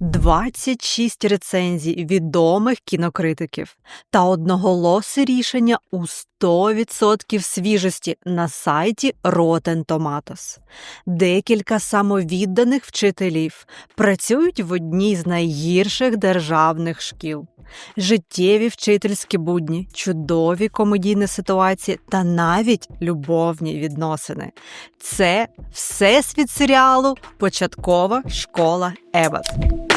26 рецензій відомих кінокритиків та одноголосе рішення у 100% свіжості на сайті Rotten Tomatoes. Декілька самовідданих вчителів працюють в одній з найгірших державних шкіл. Життєві вчительські будні, чудові комедійні ситуації та навіть любовні відносини. Це всесвіт серіалу Початкова школа Ебот.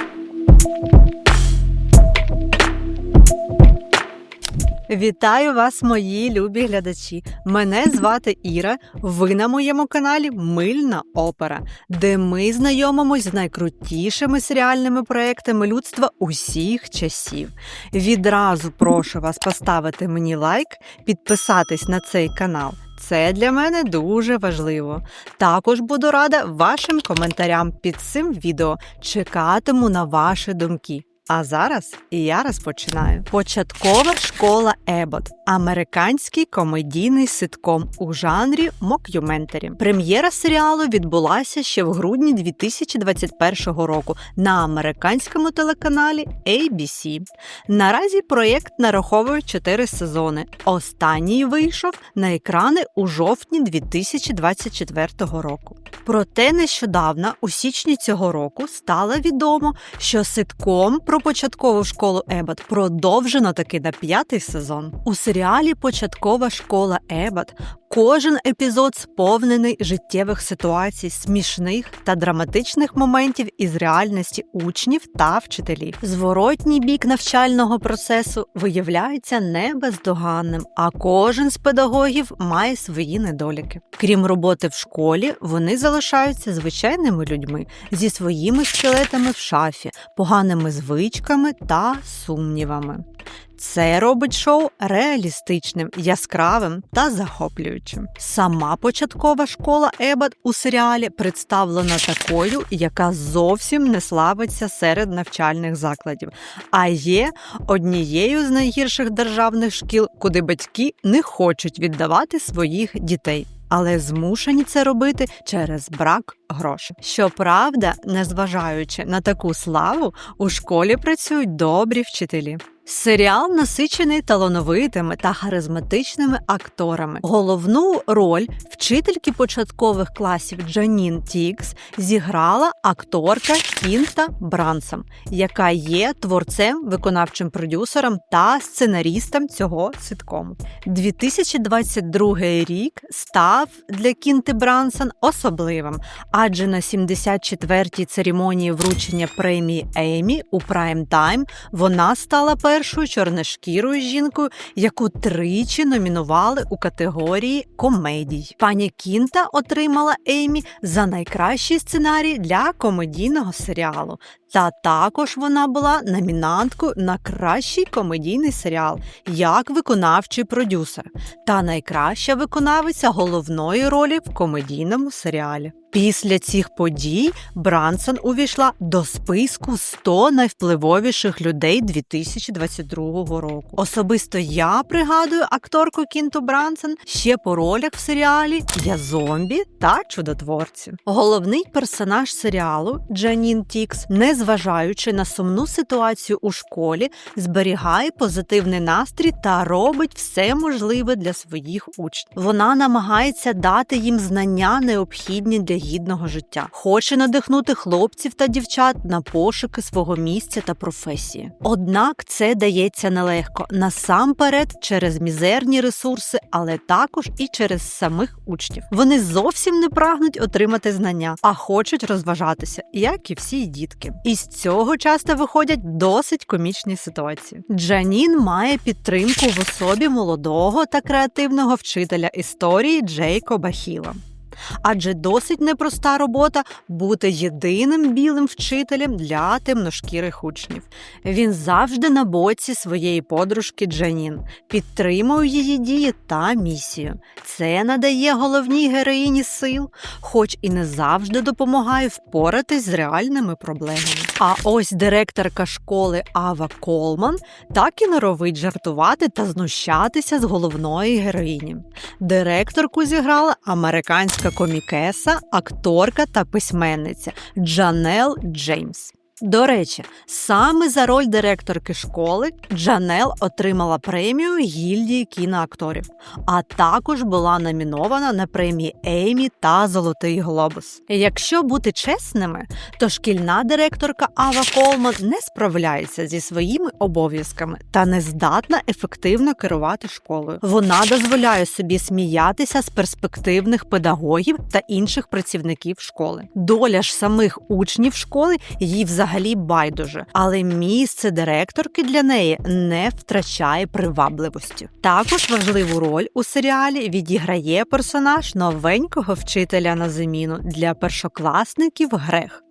Вітаю вас, мої любі глядачі! Мене звати Іра. Ви на моєму каналі Мильна Опера, де ми знайомимось з найкрутішими серіальними проектами людства усіх часів. Відразу прошу вас поставити мені лайк, підписатись на цей канал. Це для мене дуже важливо. Також буду рада вашим коментарям під цим відео. Чекатиму на ваші думки. А зараз я розпочинаю. Початкова школа Ебот американський комедійний ситком у жанрі мокюментарі. Прем'єра серіалу відбулася ще в грудні 2021 року на американському телеканалі ABC. Наразі проєкт нараховує 4 сезони. Останній вийшов на екрани у жовтні 2024 року. Проте нещодавно, у січні цього року, стало відомо, що ситком про початкову школу Ебот продовжено таки на п'ятий сезон. У серіалі Початкова школа Ебот кожен епізод сповнений життєвих ситуацій, смішних та драматичних моментів із реальності учнів та вчителів. Зворотній бік навчального процесу виявляється не бездоганним, а кожен з педагогів має свої недоліки. Крім роботи в школі, вони залишаються звичайними людьми зі своїми скелетами в шафі, поганими звичками та сумнівами. Це робить шоу реалістичним, яскравим та захоплюючим. Сама початкова школа Ебот у серіалі представлена такою, яка зовсім не славиться серед навчальних закладів, а є однією з найгірших державних шкіл, куди батьки не хочуть віддавати своїх дітей. Але змушені це робити через брак грошей. Щоправда, незважаючи на таку славу, у школі працюють добрі вчителі. Серіал насичений талановитими та харизматичними акторами. Головну роль вчительки початкових класів Джанін Тікс зіграла акторка Кінта Брансон, яка є творцем, виконавчим продюсером та сценарістом цього ситкому. 2022 рік став для Кінти Брансон особливим, адже на 74-й церемонії вручення премії Емі у прайм тайм вона стала першою чорношкірою жінкою, яку тричі номінували у категорії комедій. Пані Кінта отримала Емі за найкращий сценарій для комедійного серіалу. Та також вона була номінанткою на кращий комедійний серіал як виконавчий продюсер та найкраща виконавиця головної ролі в комедійному серіалі. Після цих подій Брансон увійшла до списку 100 найвпливовіших людей 2022 року. Особисто я пригадую акторку Кінту Брансон ще по ролях в серіалі Я зомбі та чудотворці. Головний персонаж серіалу Джанін Тікс, незважаючи на сумну ситуацію у школі, зберігає позитивний настрій та робить все можливе для своїх учнів. Вона намагається дати їм знання, необхідні для гідного життя, хоче надихнути хлопців та дівчат на пошуки свого місця та професії. Однак це дається нелегко насамперед через мізерні ресурси, але також і через самих учнів. Вони зовсім не прагнуть отримати знання, а хочуть розважатися, як і всі дітки. Із цього часто виходять досить комічні ситуації. Джанін має підтримку в особі молодого та креативного вчителя історії Джейкоба Хіла. Адже досить непроста робота бути єдиним білим вчителем для темношкірих учнів. Він завжди на боці своєї подружки Джанін, підтримує її дії та місію. Це надає головній героїні сил, хоч і не завжди допомагає впоратись з реальними проблемами. А ось директорка школи Ава Колман так і норовить жартувати та знущатися з головної героїні. Директорку зіграла американська комікеса, акторка та письменниця Джанел Джеймс. До речі, саме за роль директорки школи Джанел отримала премію гільдії кіноакторів, а також була номінована на премії Еймі та Золотий Глобус. Якщо бути чесними, то шкільна директорка Ава Колман не справляється зі своїми обов'язками та не здатна ефективно керувати школою. Вона дозволяє собі сміятися з перспективних педагогів та інших працівників школи. Доля ж самих учнів школи їй взагалі байдуже, але місце директорки для неї не втрачає привабливості. Також важливу роль у серіалі відіграє персонаж новенького вчителя на заміну для першокласників Грех,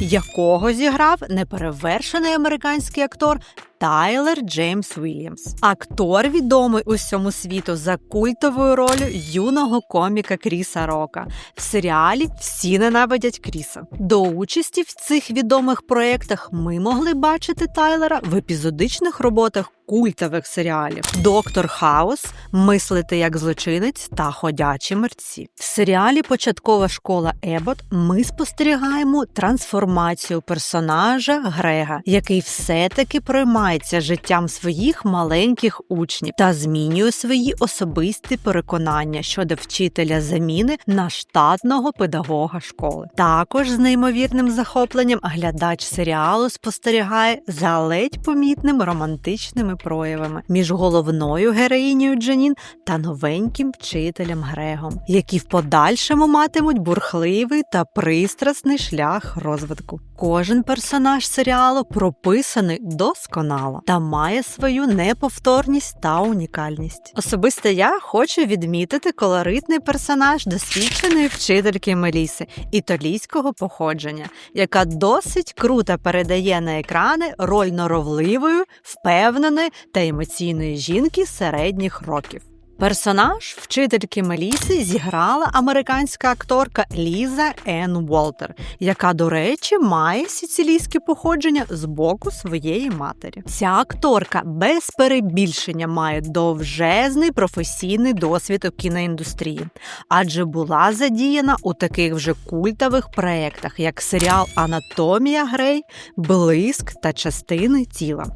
якого зіграв неперевершений американський актор Тайлер Джеймс Вільямс. Актор відомий усьому світу за культовою ролью юного коміка Кріса Рока. В серіалі всі ненавидять Кріса. До участі в цих відомих проєктах ми могли бачити Тайлера в епізодичних роботах культових серіалів Доктор Хаус, Мислити як злочинець та Ходячі мерці. В серіалі Початкова школа Ебот ми спостерігаємо трансформацію персонажа Грега, який все-таки проймається життям своїх маленьких учнів та змінює свої особисті переконання щодо вчителя заміни на штатного педагога школи. Також з неймовірним захопленням глядач серіалу спостерігає за ледь помітним романтичними проявами між головною героїнею Джанін та новеньким вчителем Грегом, які в подальшому матимуть бурхливий та пристрасний шлях розвитку. Кожен персонаж серіалу прописаний досконало та має свою неповторність та унікальність. Особисто я хочу відмітити колоритний персонаж досвідченої вчительки Меліси італійського походження, яка досить круто передає на екрани роль норовливої, впевненої та емоційної жінки середніх років. Персонаж вчительки Меліси зіграла американська акторка Ліза Енн Уолтер, яка, до речі, має сицилійське походження з боку своєї матері. Ця акторка без перебільшення має довжезний професійний досвід у кіноіндустрії, адже була задіяна у таких вже культових проєктах, як серіал Анатомія Грей, Блиск та частини тіла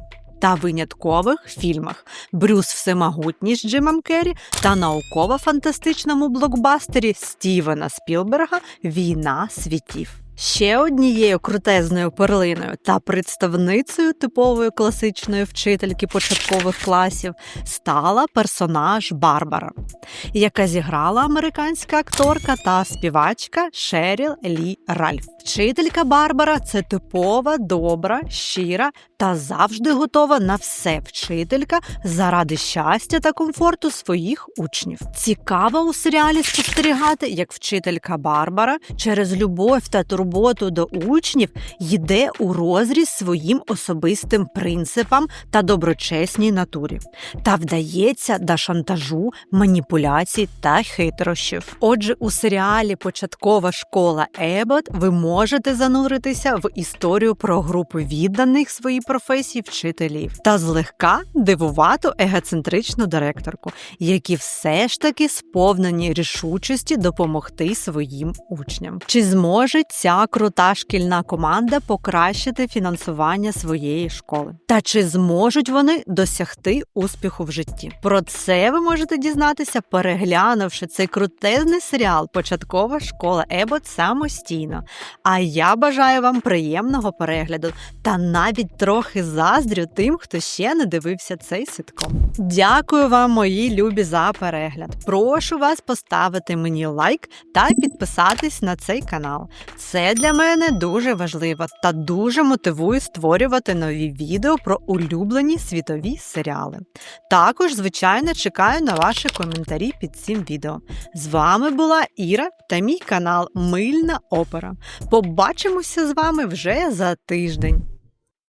та виняткових фільмах Брюс Всемогутній з Джимом Керрі та науково-фантастичному блокбастері Стівена Спілберга Війна світів. Ще однією крутезною перлиною та представницею типової класичної вчительки початкових класів стала персонаж Барбара, яка зіграла американська акторка та співачка Шеріл Лі Ральф. Вчителька Барбара це типова, добра, щира та завжди готова на все вчителька заради щастя та комфорту своїх учнів. Цікаво у серіалі спостерігати, як вчителька Барбара через любов та турботу до учнів йде у розріз своїм особистим принципам та доброчесній натурі, та вдається до шантажу, маніпуляцій та хитрощів. Отже, у серіалі Початкова школа Ебот ви можете зануритися в історію про групу відданих своїй професії вчителів та злегка дивувату егоцентричну директорку, які все ж таки сповнені рішучості допомогти своїм учням. Чи зможе ця крута шкільна команда покращити фінансування своєї школи? Та чи зможуть вони досягти успіху в житті? Про це ви можете дізнатися, переглянувши цей крутезний серіал Початкова школа Ебот самостійно. А я бажаю вам приємного перегляду та навіть трохи заздрю тим, хто ще не дивився цей ситком. Дякую вам, мої любі, за перегляд. Прошу вас поставити мені лайк та підписатись на цей канал. Це для мене дуже важливо та дуже мотивує створювати нові відео про улюблені світові серіали. Також, звичайно, чекаю на ваші коментарі під цим відео. З вами була Іра та мій канал Мильна Опера. Побачимося з вами вже за тиждень.